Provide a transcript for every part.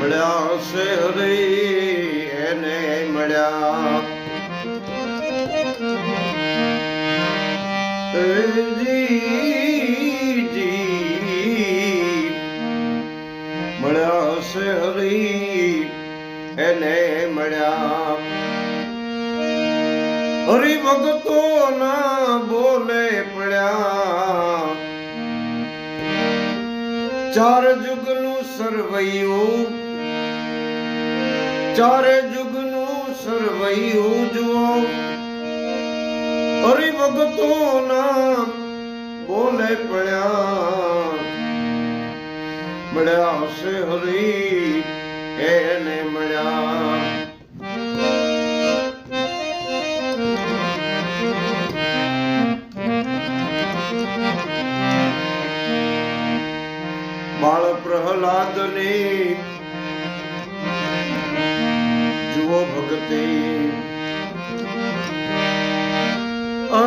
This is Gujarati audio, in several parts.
મળ્યા છે હરી એને મળ્યા. મળ્યા છે હરી એને મળ્યા. હરિ ભક્તો ના બોલે પડ્યા. ચાર જુગનું સરવૈયું ચારે જુગનું સરવૈયું જુઓ હરિ ભક્તો ના બોલે પડ્યા. મળ્યા હશે હરી, એને મળ્યા. બાળ પ્રહલાદને જુઓ ભક્તિ અ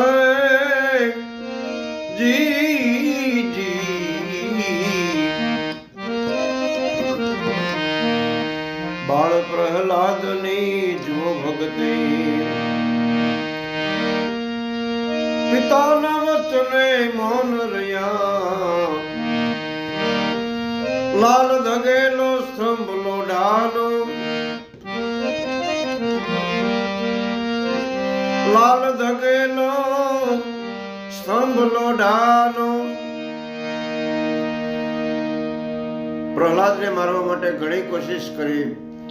જી જી બાળ પ્રહલાદની જુઓ ભક્તિ પિતાના વચને મૌન રહ્યા. લાલ ધગેલો સ્તંભ લોડાનો લાલ ધગેલો સ્તંભ લોડાનો પ્રહલાદને મારવા માટે ઘણી કોશિશ કરી,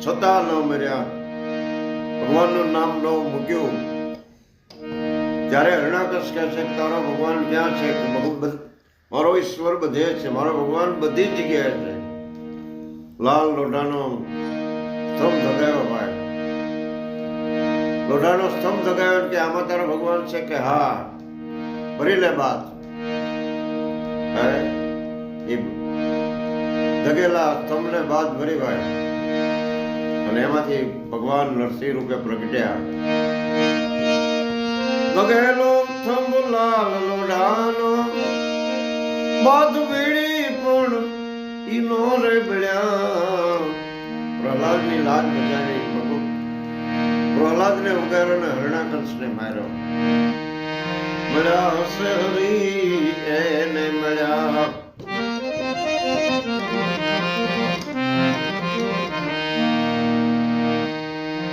છતાં ન મર્યા. ભગવાનનું નામ ન મૂક્યું. જ્યારે હરણાકશ કહે છે તારો ભગવાન ક્યાં છે? મારો ઈશ્વર બધે છે. મારો ભગવાન બધી જગ્યાએ છે. લાલ લોઢાનો સ્તંભ ધગાવ્યો લોઢાનો સ્તંભ ધગાવ્યો કે આમાં તારો ભગવાન છે કે હા? ભરી લે બાદ. હે? ધગેલા સ્તંભને બાદ ભરી ભાઈ અને એમાંથી ભગવાન નરસિંહ રૂપે પ્રગટ્યા. ધગેલો સ્તંભ લાલ લોઢાનો, બાદ વીડી પણ ઈનો રે ભળ્યા પ્રહલાદની લાજ બચાવી પ્રહલાદને ઉગાર્યો ને હરણાકંશને માર્યો. મળ્યા હશે હરી એને મળ્યા.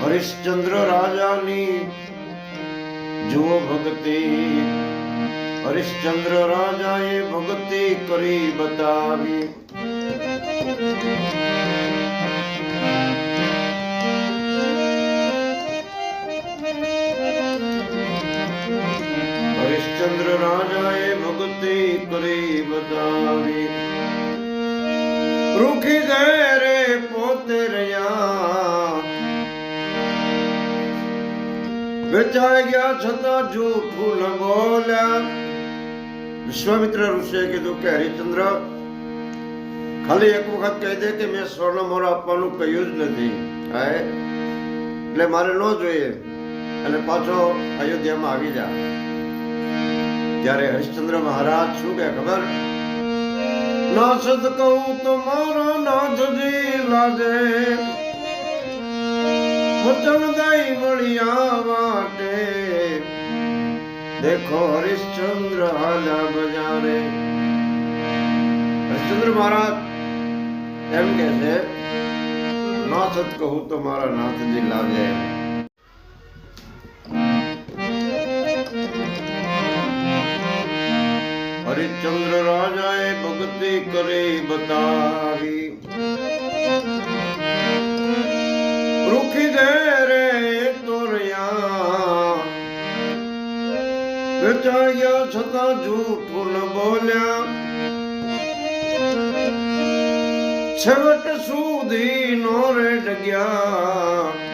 હરિશ્ચંદ્ર રાજાની જુઓ ભક્તિ. હરિશ્ચંદ્ર રાજાએ ભક્તિ કરી બતાવી. વેચાઈ ગયા છતાં જૂઠું ન બોલ્યા વિશ્વામિત્ર ઋષિએ કીધું કે, હરિચંદ્ર, ખાલી એક વખત કહી દે કે મેં સ્વર્ણ મોર આપવાનું કહ્યું જ નથી. હા? એટલે મારે ન જોઈએ. અને પાછો અયોધ્યામાં આવી જા. ત્યારે હરિશ્ચંદ્ર મહારાજ શું કે ખબર? ના સદ કહું તો મારો નાથજી લાગે વચન દઈ મળ્યા માટે દેખો હરિશ્ચંદ્ર હાલા બજારે. હરિશ્ચંદ્ર મહારાજ એમ કે છે ના સત કહું તો મારા નાથજી લાગે. હરિશ્ચંદ્ર રાજાએ ભક્તિ કરી બતાવી. વેચાયા છતાં જૂઠું ન બોલ્યા. છેવટ સુધી નો રેડ ડગ્યા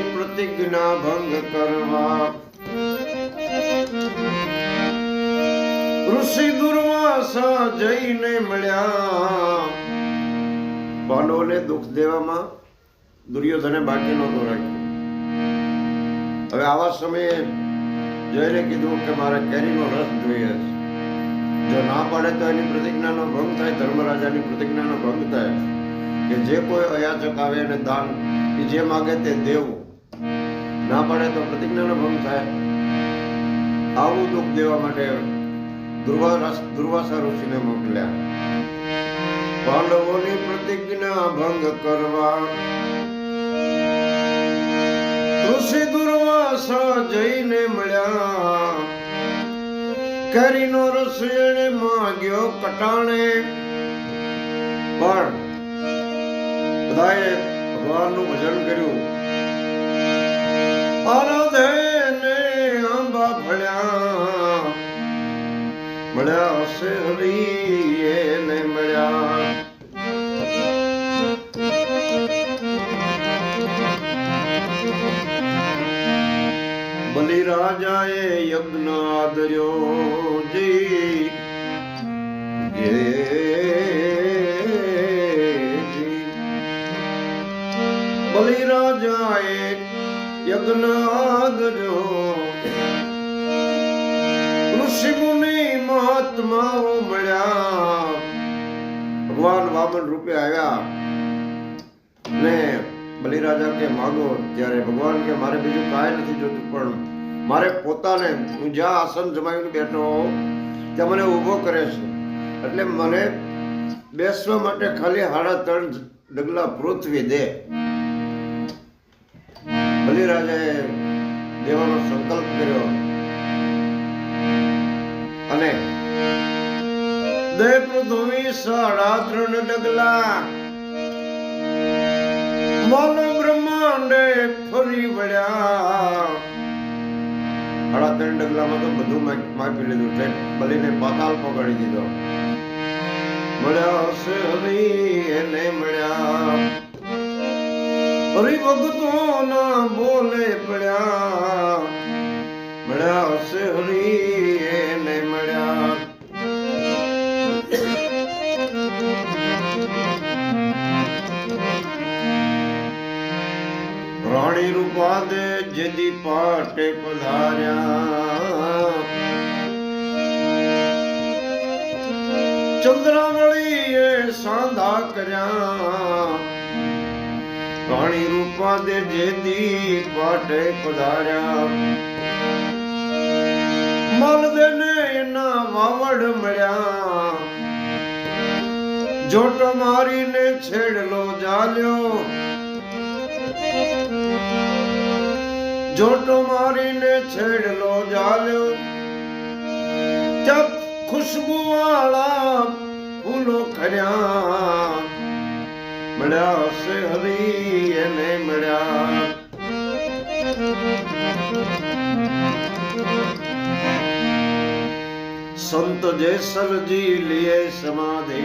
પ્રતિજ્ઞા ભંગ કરવા. ઋષિ દુર્વાસા જઈને મળ્યા. પાંડવોને દુઃખ દેવામાં દુર્યોધને બાકી નહોતો રાખ્યો. હવે આવા સમયે જઈને કીધું કે મારે કેરીનો રસ જોઈએ છે. જો ના પાડે તો એની પ્રતિજ્ઞાનો ભંગ થાય, ધર્મરાજાની પ્રતિજ્ઞાનો ભંગ થાય. કે જે કોઈ અયાચક આવે એને દાન એ જે માગે તે દેવું. ના પાડે તો પ્રતિજ્ઞાનો ભંગ થાય. આવું દુઃખ દેવા માટે દુર્વાસ ઋષિને મોકલ્યા પાંડવોની પ્રતિજ્ઞા ભંગ કરવા. ઋષિ દુર્વાસા જઈને મળ્યા. કેરીનો રસ એણે માંગ્યો કટાણે. પણ બધાએ ભગવાનનું ભજન કર્યું. હશે હરી એને મળ્યા બલિ રાજાએ યજ્ઞ આદર્યો જી. બલિ રાજાએ યજ્ઞ મહાત્માઓ મળ્યા. ભગવાન વામન રૂપે આવ્યા. ને બલિરાજા કે, માગો ત્યારે ભગવાન કે, મારે બીજું કાંઈ નથી જોતું, પણ મારે પોતાને હું જ્યાં આસન જમાવીને બેઠો ત્યાં મને ઊભો કરે છે. એટલે મને બેસવા માટે ખાલી હાડા ત્રણ ડગલા પૃથ્વી દે. બલિરાજાએ દેવાનો સંકલ્પ કર્યો. અને દે પૃથ્વી સાડા ત્રણ ડગલા. માનો બ્રહ્માંડે સાડા ત્રણ ડગલામાં તો બધું માપ- લીધું. છે બલીને પાતાલ પકડી દીધો. મળ્યા હશે હરી એને મળ્યા. હરી ભક્તો ના બોલે પડ્યા. મળ્યા હશે હરી મળ્યા. રાણી રૂપાદે જેદી પાટે પધાર્યા ચંદ્રાવળીએ સાંધા કર્યા રાણી રૂપાદે જેદી પાટે પધાર્યા મલદેને એના વાવડ મળ્યા જોટો મારીને છેડલો જાલ્યો જોટો મારીને છેડલો જાલ્યો. ચપ ખુશ્બુ વાળા ફૂલો ખર્યા મળ્યા હશે હરી એને મળ્યા. સંત જેસલજી લીએ સમાધિ.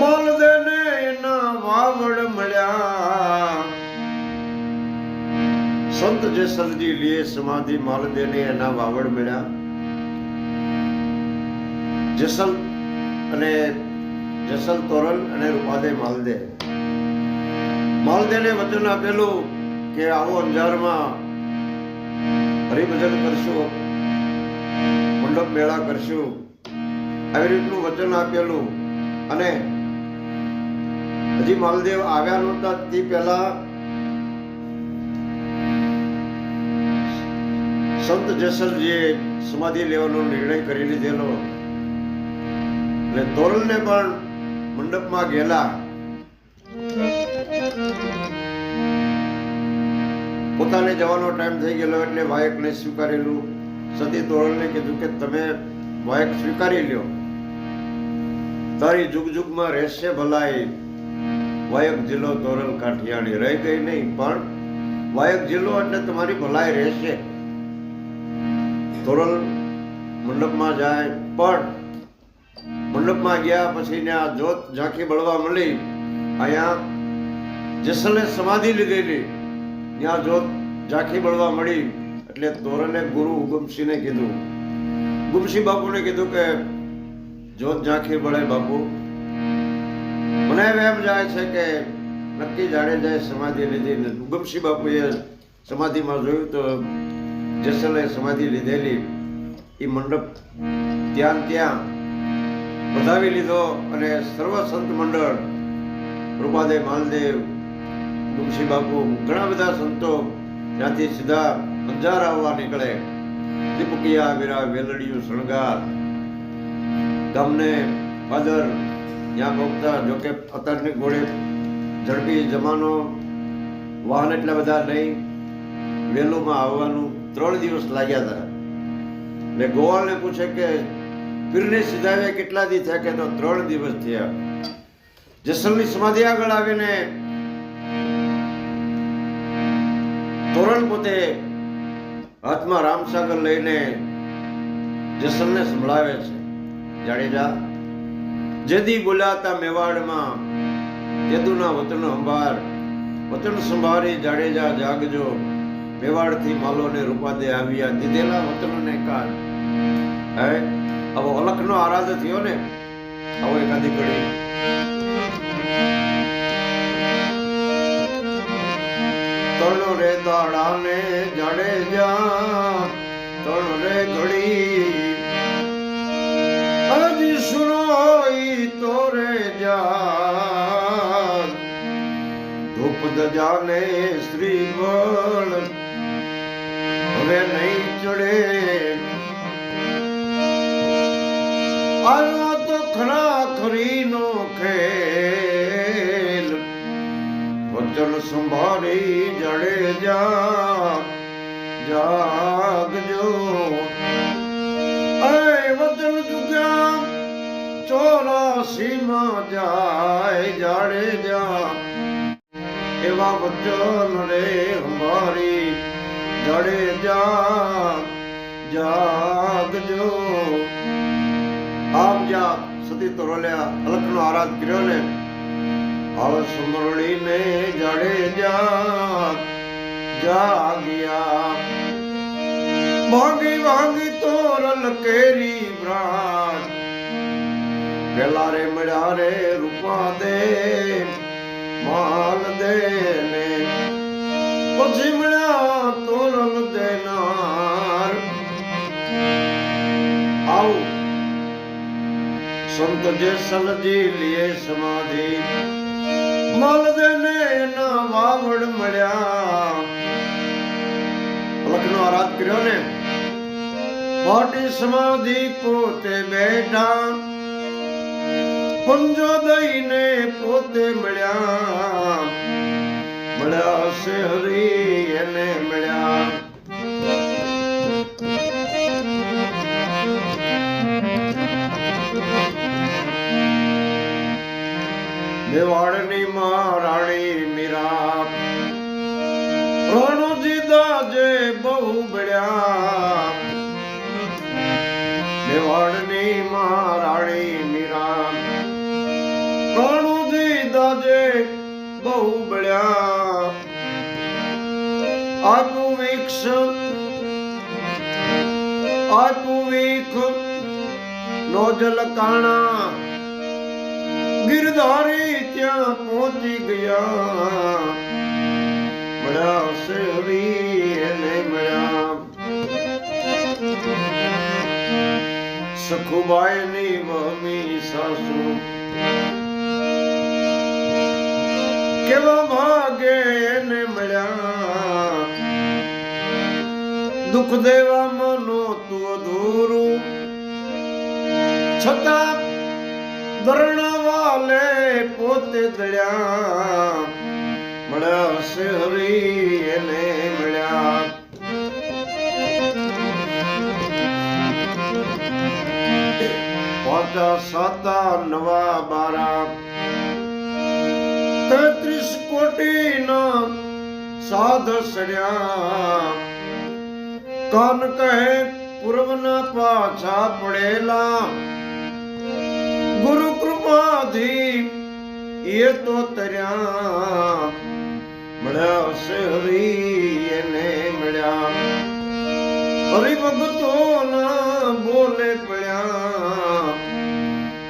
માલદેને એના વાવડ સંત જેસલજી લીએ સમાધિ માલદેને એના વાવડ મળ્યા. જેસલ અને જેસલ તોરલ અને રૂપાદે માલદે. માલદેને વચન આપેલું કે આવો અંજારમાં હરિભજન કરશું, મંડપ મેળા કરશું. આવી રીતનું વચન આપેલું અને હજી માલદેવ આવ્યા નહોતા તે પહેલા સંત જેસલજીએ સમાધિ લેવાનો નિર્ણય કરી લીધેલો અને તોરલને પણ મંડપમાં ગયેલા. પોતાને જવાનો ટાઈમ થઈ ગયેલો એટલે વાયકને સ્વીકારેલું. સતી તોરલને કીધું કે તમે વાયક સ્વીકારી લ્યો. તારી જુગ જુગમાં રહેશે ભલાઈ. વાયક જિલ્લો તોરલ કાઠિયાણી રહી ગઈ નહીં, પણ વાયક જિલ્લો એટલે તમારી ભલાઈ રહેશે. તોરલ મંડપમાં જાય, પણ મંડપમાં ગયા પછી ને આ જોત ઝાંખી બળવા મળી. અહીંયા જેસલે સમાધિ લીધેલી, ત્યાં જોત ઝાંખી બળવા મળી. એટલે ધોરણે ગુરુ ઉગમસિંહને કીધું. ગુમસિંહ બાપુને કીધું કે જોત ઝાંખી બળે બાપુ. મને એમ જાય છે કે નક્કી જાડેજાએ સમાધિ લીધી ને બાપુએ સમાધિમાં જોયું તો જેસલે સમાધિ લીધેલી એ મંડપ ત્યાં ત્યાં વધાવી લીધો અને સર્વ સંત મંડળ, રૂપાદેવ માલદેવ તુલસી બાપુ, ઘણા બધા સંતો ત્યાંથી સીધા અંજાર આવવા નીકળે. દીપકિયા, વીરા, વેલડિયું, શણગાર, ગામને ફાધર ત્યાં પહોંચતા જોકે અત્યારની ઘોડે ઝડપી જમાનો, વાહન એટલા બધા નહીં, વેલોમાં આવવાનું ત્રણ દિવસ લાગ્યા હતા. ને ગોવાળને પૂછે કે, પીરને સીધાવ્યા કેટલા દી થયા? કે તો ત્રણ દિવસ થયા. જસલની સમાધિ આગળ આવીને તોરણ પોતે હાથમાં રામસાગર લઈને જસલને સંભળાવે છે. જાડેજા જેદી બોલાતા મેવાડમાં, તેદુના વતન અંબાર, વતન સંભારી જાડેજા જાગજો. મેવાડથી માલો ને રૂપાદે આવ્યા. દીધેલા વતનને કાન. હે? આવો અલખનો આરાધ થયો ને હવે એકાદી કડી તણ રે દાડાને જાડેજા તણ રે ઘડી. હજી સુનોઈ તોરે જા ધૂપ દજાને શ્રી બળ હવે ચડે આવ્યો તો ખરા ખરીનો ખેલ. વચન સંભાળી જડેજા જાગજો. અય વચન ચૂક્યા ચોરાસી માં જાય જાડેજા એવા વચન રે અમારી જડેજા જાગજો. આમ જ્યાં સતી તોરલ્યા અલખનો આરાધ કર્યો ને. આવ સુમરણીને જાગ જાગ્યા. ભાગી ભાગી તોરલ કેરી બ્રાજ પેલા રે મળ્યા રે રૂપા દે, માલ દે ને. પછી મળ્યા સંત જે સલજી લીએ સમાધિ મલ દેને એના વાવડ મળ્યા લખનો આરાધ કર્યો ને મોટી સમાધિ પોતે બેઠા પંજો દઈને પોતે મળ્યા મળ્યા છે હરી એને મળ્યા મેવાડની મહારાણી મીરા પ્રણુજી દાજે બહુ બળ્યા દેવાડની મહારાણી મીરા પ્રણુજી દાજે બહુ બળ્યા આપું વીક્ષ આપું વિખ નોજલ કાણા ગિરધારી ત્યાં પહોંચી ગયા. મળ્યા શેરી એને મળ્યા સખુબાઈની મમ્મી સાસુ. કેવા ભાગે એને મળ્યા દુઃખ દેવા મનો તું અધૂરું. છતાં દરણાવાલે પોતે દળ્યા. મળ્યા છે હરી એને મળ્યા. પાછા સાતા નવા બારા. તેત્રીસ કોટીના સાધ સડ્યા કાન કહે, પૂર્વના પાછા પડેલા. ગુરુ કૃપાથી એ તો તર્યા, મળ્યા હરી એને મળ્યા. હરિભક્તો ના બોલે પડ્યા,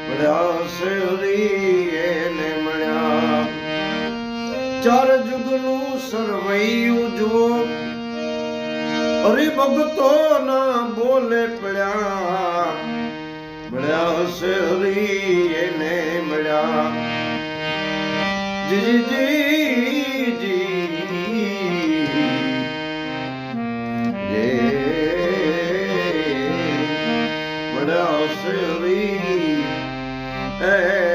મળ્યા હરી એને મળ્યા. ચાર જુગનું સરવૈયું જો હરિભક્તો ના બોલે પડ્યા. મળ્યા શરી એને મળ્યા જીજી જે મળ્યા શરી એ